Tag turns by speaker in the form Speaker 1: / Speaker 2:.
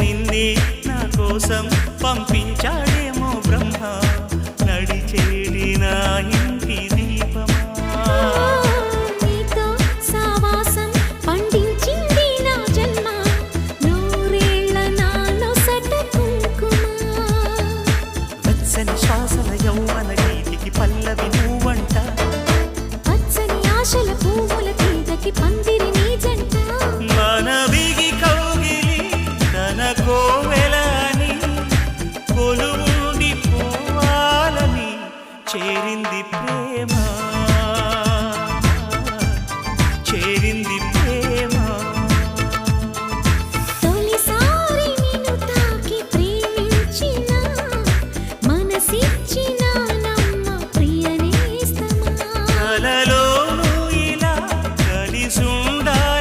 Speaker 1: నిన్నే నా కోసం పంపించాడేమో బ్రహ్మ. నడిచేడి ఇంటి దీపమా.
Speaker 2: నీతో సావాసం
Speaker 1: యౌవన కోవెలని కొలువుండి పోవాలని చేరింది ప్రేమ. చేరింది ప్రేమ.
Speaker 2: తొలిసారి నిన్ను
Speaker 1: కలలో